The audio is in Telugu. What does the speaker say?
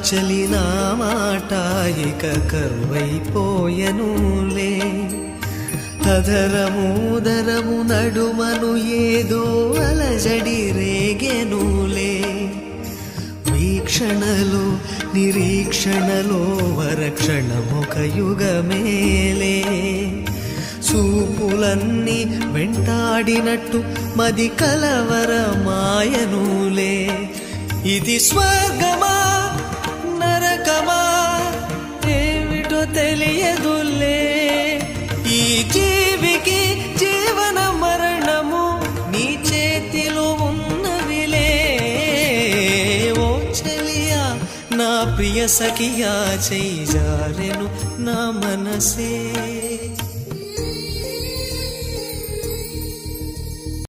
చలిన మాట ఇక కరువైపోయనులే. అధరముదరము నడుమను ఏదో అలజడి రేగెనులే. వీక్షణలో నిరీక్షణలో వరక్షణముఖ యుగమేలే. చూపులన్నీ వెంటాడినట్టు మది కలవరమాయనులే. ఇది స్వర్గం తెలియదులే. ఈ జీవికి జీవన మరణము నీ చేతిలో ఉన్నవిలే. ఓ చెలియా నా ప్రియ సఖియా చేయి జారెను నా మనసే.